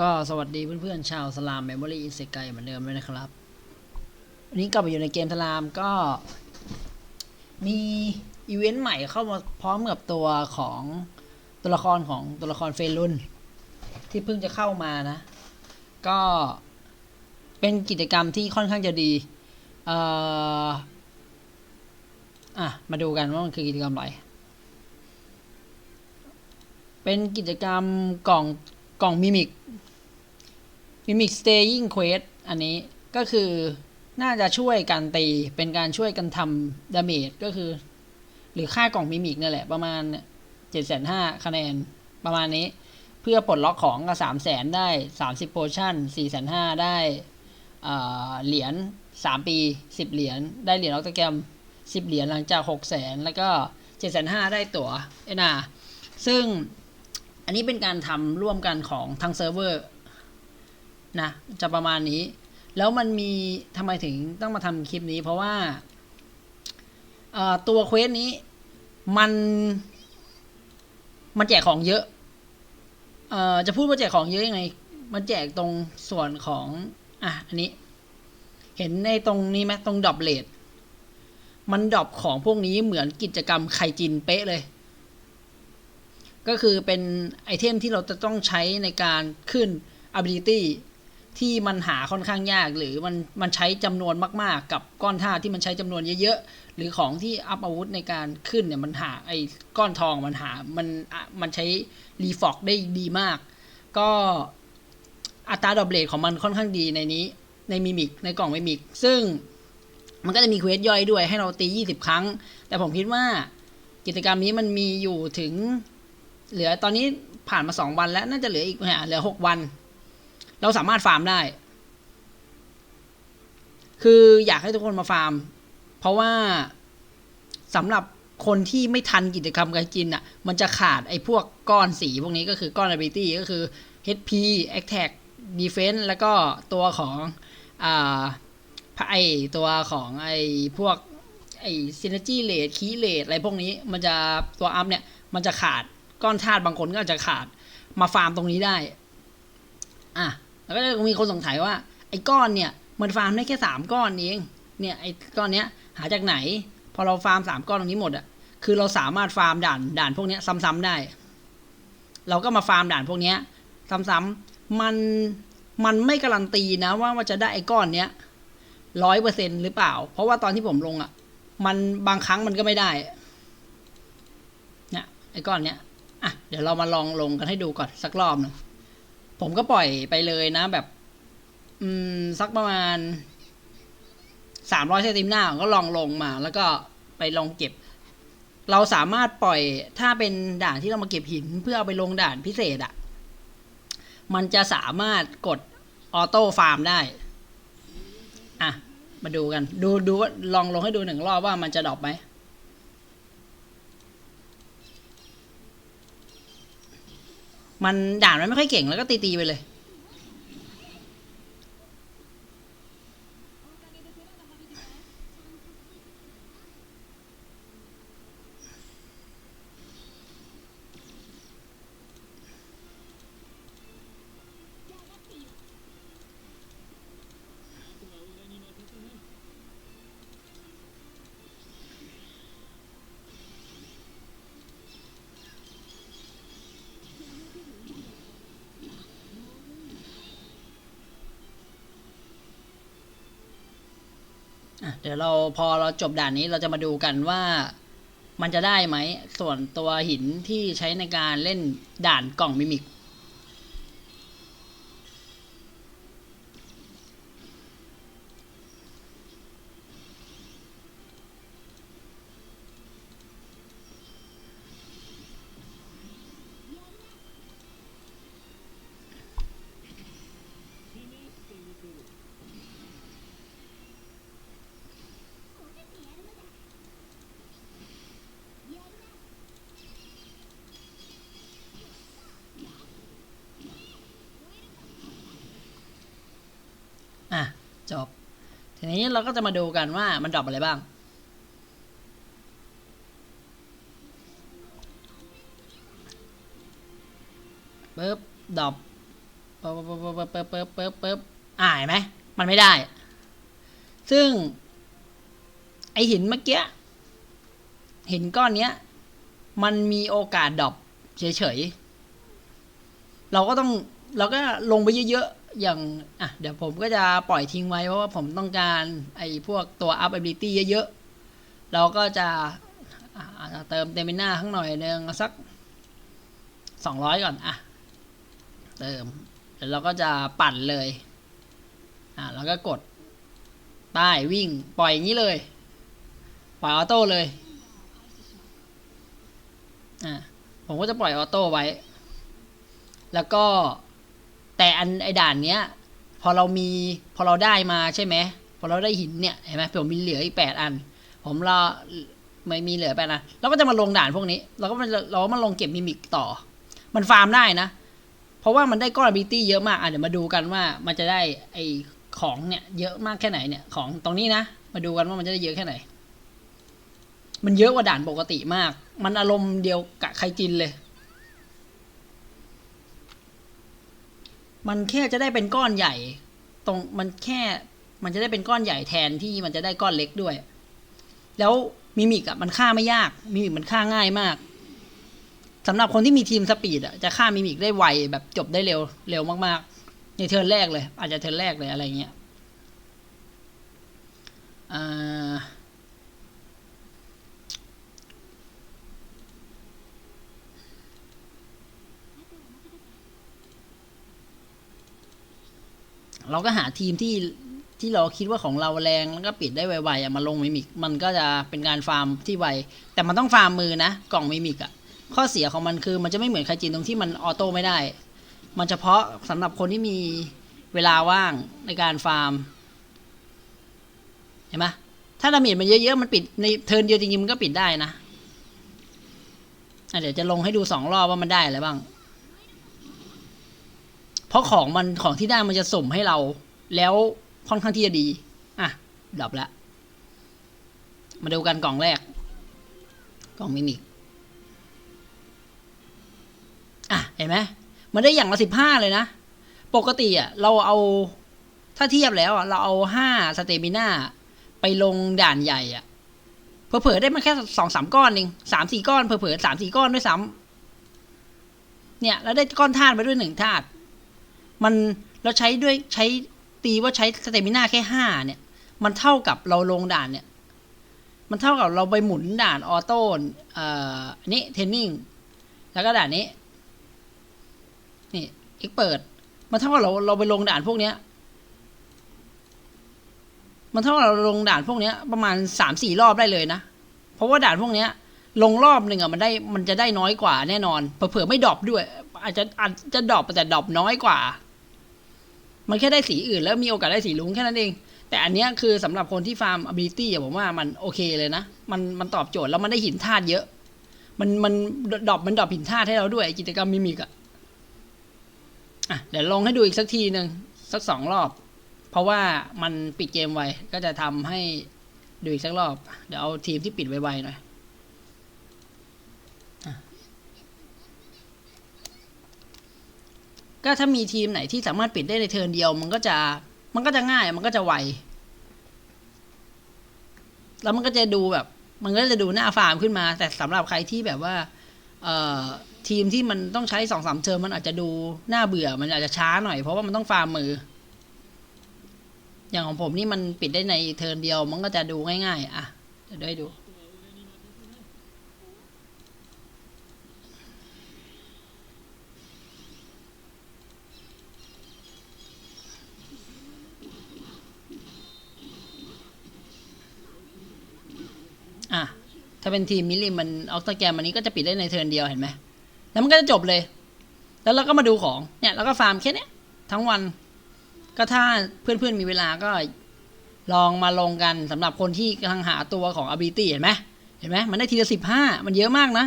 ก็สวัสดีเพื่อนๆชาวสลามเมมโมรี่อินเซกเหมือนเดิมเลยนะครับ วันนี้กลับมาอยู่ในเกมสลามก็ มีอีเวนต์ใหม่เข้ามาพร้อมกับตัวของตัวละครของตัวละครเฟรุนที่เพิ่งจะเข้ามานะ ก็เป็นกิจกรรมที่ค่อนข้างจะดีเอ่ออะ มาดูกันว่ามันคือกิจกรรมอะไร เป็นกิจกรรมกล่องกล่องมิมิก มิมิกสเตย์ยิงเควสอันนี้ก็คือน่าจะช่วยกันตีเป็นการช่วยกันทำดาเมจก็คือ หรือค่ากล่องมิมิกนั่นแหละประมาณเจ็ดแสนห้าคะแนนประมาณนี้ เพื่อปลดล็อกของก็สามแสนได้สามสิบโพชั่นสี่แสนห้าได้เหรียญสามปีสิบเหรียญได้เหรียญออโตแกรมสิบเหรียญหลังจากหกแสนแล้วก็เจ็ดแสนห้าได้ตั๋วเอ็นาซึ่งอันนี้เป็นการทำร่วมกันของทางเซิร์ฟเวอร์ นะจะประมาณนี้ แล้วมันมีทำไมถึงต้องมาทำคลิปนี้ เพราะว่าตัวเควสนี้มัน มันแจกของเยอะเอ่อจะพูดว่าแจกของเยอะยังไง มันแจกตรงส่วนของ อะ อันนี้ เห็นในตรงนี้ไหมตรงดอปเลทมันดอปของพวกนี้เหมือนกิจกรรมไคจินเป๊ะเลย ก็คือเป็นไอเทมที่เราจะต้องใช้ในการขึ้น ability ที่มันหาค่อนข้างยาก หรือมันมันใช้จำนวนมาก ๆ กับก้อนธาตุที่มันใช้จำนวนเยอะๆ หรือของที่อัพอาวุธในการขึ้นเนี่ยมันหาไอ้ก้อนทองมันหามันมันใช้รีฟอกได้ดีมาก ก็อัตราดอบเลทของมันค่อนข้างดีในนี้ในมิมิกในกล่องมิมิกซึ่งมันก็จะมีเควสย่อยด้วยให้เราตี 20 ครั้ง แต่ผมคิดว่ากิจกรรมนี้มันมีอยู่ถึง เหลือตอนนี้ผ่านมาสองวันแล้วน่าจะเหลืออีกเหลือหกวัน เราสามารถฟาร์มได้ คืออยากให้ทุกคนมาฟาร์ม เพราะว่าสำหรับคนที่ไม่ทันกิจกรรมการกินอะ มันจะขาดไอ้พวกก้อนสีพวกนี้ก็คือก้อน ability ก็คือ HP attack defense แล้วก็ตัวของอ่าไอตัวของไอพวกไอ synergy rate key rate อะไรพวกนี้มันจะตัวอัพเนี่ย มันจะขาดก้อนธาตุบางคนก็อาจจะขาดมาฟาร์มตรงนี้ได้ อะ แล้วก็จะมีคนสงสัยว่า ไอ้ก้อนเนี่ยมันฟาร์มได้แค่สามก้อนเองเนี่ยไอ้ก้อนเนี้ยหาจากไหน พอเราฟาร์มสามก้อนตรงนี้หมดอะคือเราสามารถฟาร์มด่านด่านพวกนี้ซ้ำๆได้ เราก็มาฟาร์มด่านพวกนี้ซ้ำๆมันมันไม่การันตีนะว่าจะได้ไอ้ก้อนเนี้ยร้อยเปอร์เซ็นหรือเปล่า เพราะว่าตอนที่ผมลงอะ มันบางครั้งมันก็ไม่ได้เนี่ยไอ้ก้อนเนี้ยอะเดี๋ยวเรามาลองลงกันให้ดูก่อนสักรอบหนึง ผมก็ปล่อยไปเลยนะแบบ อืม สักประมาณสามร้อยเซนติเมตรก็ลองลงมา แล้วก็ไปลองเก็บ เราสามารถปล่อยถ้าเป็นด่านที่เรามาเก็บหิน เพื่อเอาไปลงด่านพิเศษอะ่ะ มันจะสามารถกดออโต้ฟาร์มได้ อะ มาดูกัน ดูดูว่าลองลงให้ดูหนึ่งรอบว่ามันจะดรอปไหม มันด่านมันไม่ค่อยเก่งแล้วก็ตีตีๆไปเลย เดี๋ยวเราพอเราจบด่านนี้เราจะมาดูกันว่ามันจะได้ไหม ส่วนตัวหินที่ใช้ในการเล่นด่านกล่องมิมิก อะ จบ ทีนี้เราก็จะมาดูกันว่ามันดรอปอะไรบ้าง ปึ๊บดรอปปึ๊บปึ๊บปึ๊บปึ๊บปึ๊บปึ๊บปึ๊บอ่าเห็นไหม มันไม่ได้ ซึ่ง ไอหินเมื่อกี้ หินก้อนเนี้ย มันมีโอกาสดรอปเฉยๆ เราก็ต้องเราก็ลงไปเยอะๆ อย่างอะเดี๋ยวผมก็จะปล่อยทิ้งไว้เพราะว่าผมต้องการไอ้พวกตัว up ability เยอะๆ เราก็จะอาจจะเติมเตมิน่าข้างหน่อยหนึงสักสองร้อยก่อน อะ เติมเดี๋ยวเราก็จะปั่นเลย อะแล้วก็กดใต้วิ่งปล่อยอย่างนี้เลย ปล่อยออโต้เลย อะผมก็จะปล่อยออโต้ไว้ แล้วก็ แต่อันไอด่านเนี้ย พอเรามีพอเราได้มาใช่ไหมพอเราได้หินเนี่ยเห็นไหมผมมีเหลืออีกแปดอัน ผมรอไม่มีเหลือแปดอันเราก็จะมาลงด่านพวกนี้ เราก็มาเราก็มาลงเก็บมิมิกต่อ มันฟาร์มได้นะ เพราะว่ามันได้ก้อน ability เยอะมากอะเดี๋ยวมาดูกันว่ามันจะได้ไอของเนี่ยเยอะมากแค่ไหนเนี่ยของตรงนี้นะ มาดูกันว่ามันจะได้เยอะแค่ไหน มันเยอะกว่าด่านปกติมาก มันอารมณ์เดียวกับใคจินเลย มันแค่จะได้เป็นก้อนใหญ่ ตรงมันแค่มันจะได้เป็นก้อนใหญ่แทนที่มันจะได้ก้อนเล็กด้วย แล้วมิมิกอะมันฆ่าไม่ยากมิมิกมันฆ่าง่ายมากสำหรับคนที่มีทีมสปีดอะจะฆ่ามิมิกได้ไวแบบจบได้เร็วเร็วมากๆ ในเทิร์นแรกเลย อาจจะเทิร์นแรกเลยอะไรเงี้ยอ่า เราก็หาทีมที่ที่เราคิดว่าของเราแรงแล้วก็ปิดได้ไวๆอะมาลงมิมิกมันก็จะเป็นการฟาร์มที่ไว แต่มันต้องฟาร์มมือนะกล่องมิมิกอะข้อเสียของมันคือมันจะไม่เหมือนคาจินตรงที่มันออโต้ไม่ได้ มันเฉพาะสำหรับคนที่มีเวลาว่างในการฟาร์มเห็นไหมถ้าดาเมจมันเยอะๆมันปิดในเทิร์นเดียวจริงๆมันก็ปิดได้นะะเดี๋ยวจะลงให้ดูสองรอบว่ามันได้อะไรบ้าง เพราะของมันของที่ได้มันจะสุ่มให้เรา แล้วค่อนข้างที่จะดี อะดับละ มาดูกันกล่องแรก กล่องมิมิอะ เห็นไหมมันได้อย่างละสิบห้าเลยนะ ปกติอะเราเอาถ้าเทียบแล้วอะเราเอาห้าสเตมิน่าไปลงด่านใหญ่อะเผลอๆได้มาแค่สองสามก้อนเองสามสี่ก้อนเผลอๆสามสี่ก้อนด้วยซ้ำเนี่ย แล้วได้ก้อนธาตุมาด้วยหนึ่งธาตุ มันเราใช้ด้วยใช้ตีว่าใช้สเตมิน่าแค่ห้าเนี่ย มันเท่ากับเราลงด่านเนี่ย มันเท่ากับเราไปหมุนด่านออโต้อ่ออันนี้เทนนิ่งแล้วก็ด่านนี้ นี่อีกเปิด มันเท่ากับเราเราไปลงด่านพวกเนี้ย มันเท่ากับเราลงด่านพวกเนี้ย ประมาณสามสี่รอบได้เลยนะ เพราะว่าด่านพวกเนี้ย ลงรอบหนึ่งอะมันได้มันจะได้น้อยกว่าแน่นอนเผื่อไม่ดรอปด้วย อาจจะอาจจะดรอปแต่ดรอปน้อยกว่า มันแค่ได้สีอื่นแล้วมีโอกาสได้สีลุงแค่นั้นเอง แต่อันเนี้ยคือสำหรับคนที่ฟาร์ม ability อะผมว่ามันโอเคเลยนะ มันมันตอบโจทย์แล้วมันได้หินธาตุเยอะ มันมันดรอปมันดรอปหินธาตุให้เราด้วยกิจกรรมมิมิกอะอะเดี๋ยวลองให้ดูอีกสักทีหนึ่งสักสองรอบ เพราะว่ามันปิดเกมไวก็จะทำให้ดูอีกสักรอบ เดี๋ยวเอาทีมที่ปิดไวๆหน่อย ก็ถ้ามีทีมไหนที่สามารถปิดได้ในเทิร์นเดียว มันก็จะมันก็จะง่ายมันก็จะไว แล้วมันก็จะดูแบบ มันก็จะดูหน้าฟาร์มขึ้นมา แต่สำหรับใครที่แบบว่า เอ่อทีมที่มันต้องใช้สองสามเทิร์นมันอาจจะดูน่าเบื่อ มันอาจจะช้าหน่อยเพราะว่ามันต้องฟาร์มมือ อย่างของผมนี่มันปิดได้ในเทิร์นเดียว มันก็จะดูง่ายๆ อะเดี๋ยวได้ดู อะ ถ้าเป็นทีมมิลลิมันออกตแกรมอันนี้ก็จะปิดได้ในเทิร์นเดียวเห็นไหมแล้วมันก็จะจบเลย แล้วเราก็มาดูของเนี่ยเราก็ฟาร์มแค่เนี้ยทั้งวัน ก็ถ้าเพื่อนๆมีเวลาก็ลองมาลงกันสำหรับคนที่กำลังหาตัวของ ability เห็นไหมเห็นไหมมันได้ทีละสิบห้ามันเยอะมากนะ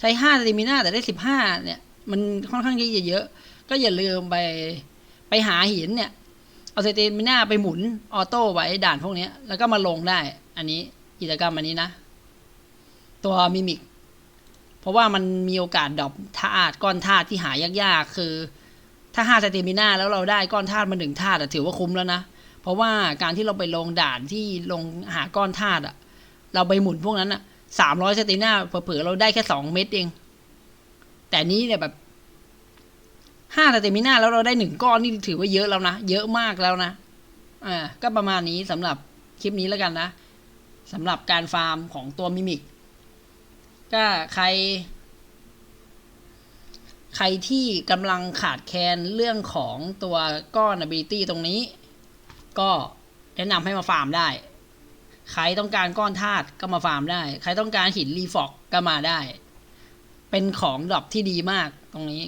ใช้ห้าสติมิน่าแต่ได้สิบห้าเนี่ย มันค่อนข้างที่จะเยอะ ก็อย่าลืมไปไปหาหินเนี่ย เอาสเตมิน่าไปหมุนออโต้ไว้ด่านพวกนี้แล้วก็มาลงได้ อันนี้กิจกรรมอันนี้นะ ตัวมิมิกเพราะว่ามันมีโอกาสดรอปธาตุก้อนธาตุที่หายากๆ คือ ถ้าห้าสเตมิน่าแล้วเราได้ก้อนธาตุมาหนึ่งธาตุถือว่าคุ้มแล้วนะ เพราะว่าการที่เราไปลงด่านที่ลงหาก้อนธาตุอะเราไปหมุนพวกนั้นอะสามร้อยสเตมิน่าเผื่อเราได้แค่สองเม็ดเอง แต่นี้เนี่ยแบบห้าสเตมิน่าแล้วเราได้หนึ่งก้อนนี่ถือว่าเยอะแล้วนะ เยอะมากแล้วนะอ่าก็ประมาณนี้สำหรับคลิปนี้แล้วกันนะสำหรับการฟาร์มของตัวมิมิก ก็ใคร ใครที่กำลังขาดแคลนเรื่องของตัวก้อน ability ตรงนี้ ก็แนะนำให้มาฟาร์มได้ ใครต้องการก้อนธาตุก็มาฟาร์มได้ ใครต้องการหินรีฟอกก็มาได้ เป็นของดรอปที่ดีมากตรงนี้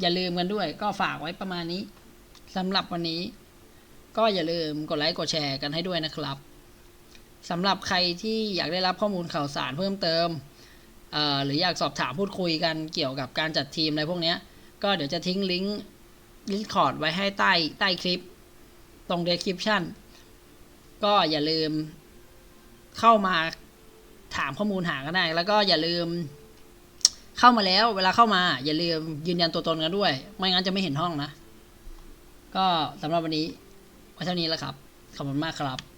อย่าลืมกันด้วย ก็ฝากไว้ประมาณนี้สำหรับวันนี้ ก็อย่าลืมกดไลค์กดแชร์กันให้ด้วยนะครับสำหรับใครที่อยากได้รับข้อมูลข่าวสารเพิ่มเติม หรืออยากสอบถามพูดคุยกันเกี่ยวกับการจัดทีมอะไรพวกนี้ก็เดี๋ยวจะทิ้งลิงก์ลิงก์คอร์ดไว้ให้ใต้ใต้คลิป ตรง description ก็อย่าลืมเข้ามาถามข้อมูลหากันได้ แล้วก็อย่าลืมเข้ามาแล้ว เวลาเข้ามา อย่าลืมยืนยันตัวตนกันด้วย ไม่งั้นจะไม่เห็นห้องนะ ก็สำหรับวันนี้ไว้เท่านี้แล้วครับ ขอบคุณมากครับ